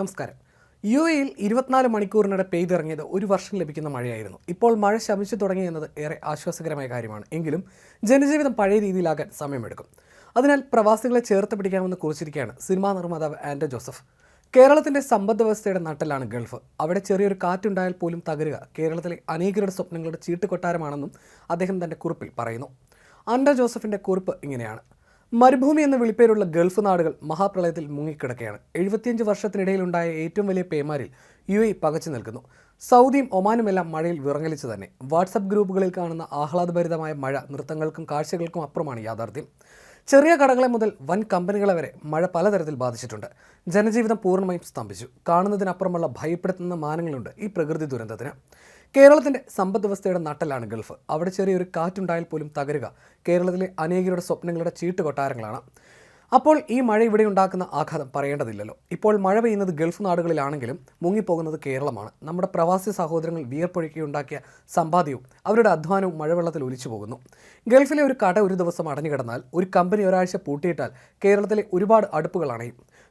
നമസ്കാരം. യു എയിൽ ഇരുപത്തിനാല് മണിക്കൂറിനിടെ പെയ്തിറങ്ങിയത് ഒരു വർഷം ലഭിക്കുന്ന മഴയായിരുന്നു. ഇപ്പോൾ മഴ ശമിച്ചു തുടങ്ങി എന്നത് ഏറെ ആശ്വാസകരമായ കാര്യമാണ്. എങ്കിലും ജനജീവിതം പഴയ രീതിയിലാകാൻ സമയമെടുക്കും. അതിനാൽ പ്രവാസികളെ ചേർത്ത് പിടിക്കാമെന്ന് കുറിച്ചിരിക്കുകയാണ് സിനിമാ നിർമ്മാതാവ് ആൻഡോ ജോസഫ്. കേരളത്തിന്റെ സമ്പദ് വ്യവസ്ഥയുടെ നട്ടലാണ് ഗൾഫ്. അവിടെ ചെറിയൊരു കാറ്റുണ്ടായാൽ പോലും തകരുക. കേരളത്തിലെ അനേകരുടെ സ്വപ്നങ്ങളുടെ ചീട്ടുകൊട്ടാരമാണെന്നും അദ്ദേഹം തന്റെ കുറിപ്പിൽ പറയുന്നു. ആൻഡോ ജോസഫിന്റെ കുറിപ്പ് ഇങ്ങനെയാണ്. മരുഭൂമി എന്ന വിളിപ്പേരുള്ള ഗൾഫ് നാടുകൾ മഹാപ്രളയത്തിൽ മുങ്ങിക്കിടക്കുകയാണ്. എഴുപത്തിയഞ്ച് വർഷത്തിനിടയിലുണ്ടായ ഏറ്റവും വലിയ പേമാരിൽ യു എ പകച്ചു നിൽക്കുന്നു. സൗദിയും ഒമാനുമെല്ലാം മഴയിൽ വിറങ്ങലിച്ചു തന്നെ. വാട്സപ്പ് ഗ്രൂപ്പുകളിൽ കാണുന്ന ആഹ്ലാദഭരിതമായ മഴ നൃത്തങ്ങൾക്കും കാഴ്ചകൾക്കും അപ്പുറമാണ് യാഥാർത്ഥ്യം. ചെറിയ കടകളെ മുതൽ വൻ കമ്പനികളെ വരെ മഴ പലതരത്തിൽ ബാധിച്ചിട്ടുണ്ട്. ജനജീവിതം പൂർണമായും സ്തംഭിച്ചു. കാണുന്നതിനപ്പുറമുള്ള ഭയപ്പെടുത്തുന്ന മാനങ്ങളുണ്ട് ഈ പ്രകൃതി ദുരന്തത്തിന്. കേരളത്തിന്റെ സമ്പദ് വ്യവസ്ഥയുടെ നട്ടലാണ് ഗൾഫ്. അവിടെ ചെറിയൊരു കാറ്റുണ്ടായാൽ പോലും തകരുക. കേരളത്തിലെ അനേകരുടെ സ്വപ്നങ്ങളുടെ ചീട്ടുകൊട്ടാരങ്ങളാണ്. അപ്പോൾ ഈ മഴ ഇവിടെ ഉണ്ടാക്കുന്ന ആഘാതം പറയേണ്ടതില്ലല്ലോ. ഇപ്പോൾ മഴ പെയ്യുന്നത് ഗൾഫ് നാടുകളിലാണെങ്കിലും മുങ്ങിപ്പോകുന്നത് കേരളമാണ്. നമ്മുടെ പ്രവാസി സഹോദരങ്ങൾ വിയർപ്പൊഴുക്കിയുണ്ടാക്കിയ സമ്പാദ്യവും അവരുടെ അധ്വാനവും മഴവെള്ളത്തിൽ ഒലിച്ചു പോകുന്നു. ഗൾഫിലെ ഒരു കട ഒരു ദിവസം അടഞ്ഞു കിടന്നാൽ ഒരു കമ്പനി ഒരാഴ്ച പൂട്ടിയിട്ടാൽ കേരളത്തിലെ ഒരുപാട് അടുപ്പുകൾ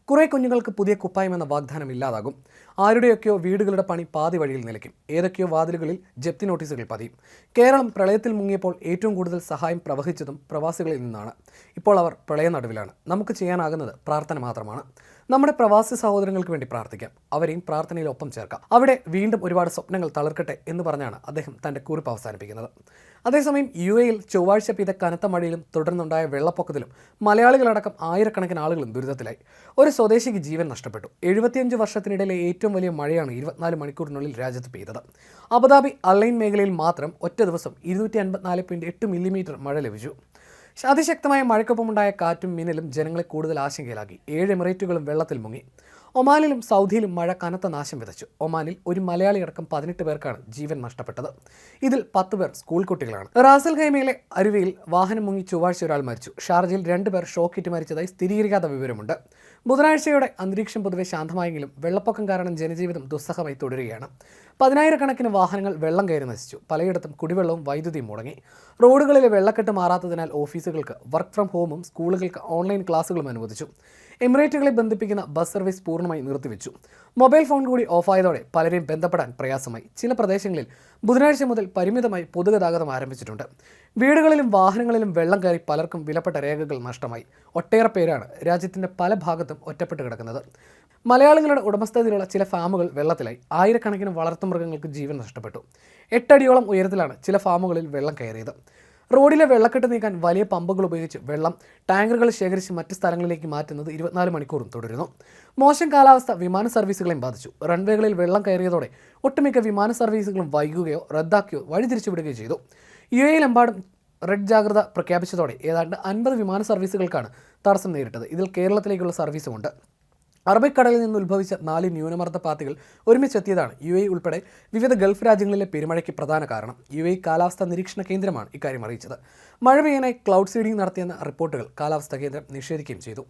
കുറേ കുഞ്ഞുങ്ങൾക്ക് പുതിയ കുപ്പായം എന്ന വാഗ്ദാനം ഇല്ലാതാകും. ആരുടെയൊക്കെയോ വീടുകളുടെ പണി പാതി വഴിയിൽ നിലയ്ക്കും. ഏതൊക്കെയോ വാതിലുകളിൽ ജപ്തി നോട്ടീസുകൾ പതിയും. കേരളം പ്രളയത്തിൽ മുങ്ങിയപ്പോൾ ഏറ്റവും കൂടുതൽ സഹായം പ്രവഹിച്ചതും പ്രവാസികളിൽ നിന്നാണ്. ഇപ്പോൾ അവർ പ്രളയ നടുവിലാണ് നമുക്ക് ചെയ്യാനാകുന്നത് പ്രാർത്ഥന മാത്രമാണ്. നമ്മുടെ പ്രവാസി സഹോദരങ്ങൾക്ക് വേണ്ടി പ്രാർത്ഥിക്കാം. അവരെയും പ്രാർത്ഥനയിൽ ഒപ്പം ചേർക്കാം. അവിടെ വീണ്ടും ഒരുപാട് സ്വപ്നങ്ങൾ തളർക്കട്ടെ എന്ന് പറഞ്ഞാണ് അദ്ദേഹം തന്റെ കുറിപ്പ് അവസാനിപ്പിക്കുന്നത്. അതേസമയം യു എയിൽ ചൊവ്വാഴ്ച പെയ്ത കനത്ത മഴയിലും തുടർന്നുണ്ടായ വെള്ളപ്പൊക്കത്തിലും മലയാളികളടക്കം ആയിരക്കണക്കിന് ആളുകളും ദുരിതത്തിലായി. ഒരു സ്വദേശിക്ക് ജീവൻ നഷ്ടപ്പെട്ടു. എഴുപത്തിയഞ്ച് വർഷത്തിനിടയിലെ ഏറ്റവും വലിയ മഴയാണ് ഇരുപത്തിനാല് മണിക്കൂറിനുള്ളിൽ രാജ്യത്ത് പെയ്തത്. അബുദാബി അൺലൈൻ മേഖലയിൽ മാത്രം ഒറ്റ ദിവസം ഇരുന്നൂറ്റി അൻപത്തിനാല് പോയിന്റ് എട്ട് മില്ലിമീറ്റർ മഴ ലഭിച്ചു. അതിശക്തമായ മഴയ്ക്കൊപ്പമുണ്ടായ കാറ്റും മിന്നലും ജനങ്ങളെ കൂടുതൽ ആശങ്കയിലാക്കി. ഏഴ് എമിറേറ്റുകളും വെള്ളത്തിൽ മുങ്ങി. ഒമാനിലും സൗദിയിലും മഴ കനത്ത നാശം വിതച്ചു. ഒമാനിൽ ഒരു മലയാളി അടക്കം പതിനെട്ട് പേർക്കാണ് ജീവൻ നഷ്ടപ്പെട്ടത്. ഇതിൽ പത്ത് പേർ സ്കൂൾ കുട്ടികളാണ്. റാസൽ ഖൈമയിലെ അരുവിയിൽ വാഹനം മുങ്ങി ചൊവ്വാഴ്ച ഒരാൾ മരിച്ചു. ഷാർജയിൽ രണ്ടുപേർ ഷോക്കിറ്റ് മരിച്ചതായി സ്ഥിരീകരിക്കാത്ത വിവരമുണ്ട്. ബുധനാഴ്ചയോടെ അന്തരീക്ഷം പൊതുവെ ശാന്തമായെങ്കിലും വെള്ളപ്പൊക്കം കാരണം ജനജീവിതം ദുസ്സഹമായി തുടരുകയാണ്. പതിനായിരക്കണക്കിന് വാഹനങ്ങൾ വെള്ളം കയറി നശിച്ചു. പലയിടത്തും കുടിവെള്ളവും വൈദ്യുതിയും മുടങ്ങി. റോഡുകളിലെ വെള്ളക്കെട്ട് മാറാത്തതിനാൽ ഓഫീസുകൾക്ക് വർക്ക് ഫ്രം ഹോമും സ്കൂളുകൾക്ക് ഓൺലൈൻ ക്ലാസുകളും അനുവദിച്ചു. എമിറേറ്റുകളെ ബന്ധിപ്പിക്കുന്ന ബസ് സർവീസ് പൂർണമായി നിർത്തിവെച്ചു. മൊബൈൽ ഫോൺ കൂടി ഓഫായതോടെ പലരെയും ബന്ധപ്പെടാൻ പ്രയാസമായി. ചില പ്രദേശങ്ങളിൽ ബുധനാഴ്ച മുതൽ പരിമിതമായി പൊതുഗതാഗതം ആരംഭിച്ചിട്ടുണ്ട്. വീടുകളിലും വാഹനങ്ങളിലും വെള്ളം കയറി പലർക്കും വിലപ്പെട്ട രേഖകൾ നഷ്ടമായി. ഒട്ടേറെ പേരാണ് രാജ്യത്തിന്റെ പല ഭാഗത്തും ഒറ്റപ്പെട്ട് കിടക്കുന്നത്. മലയാളികളുടെ ഉടമസ്ഥതയിലുള്ള ചില ഫാമുകൾ വെള്ളത്തിലായി. ആയിരക്കണക്കിന് വളർത്തുമൃഗങ്ങൾക്ക് ജീവൻ നഷ്ടപ്പെട്ടു. എട്ടടിയോളം ഉയരത്തിലാണ് ചില ഫാമുകളിൽ വെള്ളം കയറിയത്. റോഡിലെ വെള്ളക്കെട്ട് നീക്കാൻ വലിയ പമ്പുകൾ ഉപയോഗിച്ച് വെള്ളം ടാങ്കറുകൾ ശേഖരിച്ച് മറ്റ് സ്ഥലങ്ങളിലേക്ക് മാറ്റുന്നത് ഇരുപത്തിനാല് മണിക്കൂറും തുടരുന്നു. മോശം കാലാവസ്ഥ വിമാന സർവീസുകളെയും ബാധിച്ചു. റൺവേകളിൽ വെള്ളം കയറിയതോടെ ഒട്ടുമിക്ക വിമാന സർവീസുകളും വൈകുകയോ റദ്ദാക്കുകയോ വഴിതിരിച്ചുവിടുകയോ ചെയ്തു. യു എയിലെമ്പാടും റെഡ് ജാഗ്രത പ്രഖ്യാപിച്ചതോടെ ഏതാണ്ട് അൻപത് വിമാന സർവീസുകൾക്കാണ് തടസ്സം നേരിട്ടത്. ഇതിൽ കേരളത്തിലേക്കുള്ള സർവീസുമുണ്ട്. അറബിക്കടലിൽ നിന്ന് ഉത്ഭവിച്ച നാല് ന്യൂനമർദ്ദ പാത്തികൾ ഒരുമിച്ചെത്തിയതാണ് യു എ ഉൾപ്പെടെ വിവിധ ഗൾഫ് രാജ്യങ്ങളിലെ പെരുമഴയ്ക്ക് പ്രധാന കാരണം. യു എ കാലാവസ്ഥാ നിരീക്ഷണ കേന്ദ്രമാണ് ഇക്കാര്യം അറിയിച്ചത്. മഴ പെയ്യാനായി ക്ലൗഡ് സീഡിംഗ് നടത്തിയെന്ന റിപ്പോർട്ടുകൾ കാലാവസ്ഥാ കേന്ദ്രം നിഷേധിക്കുകയും ചെയ്തു.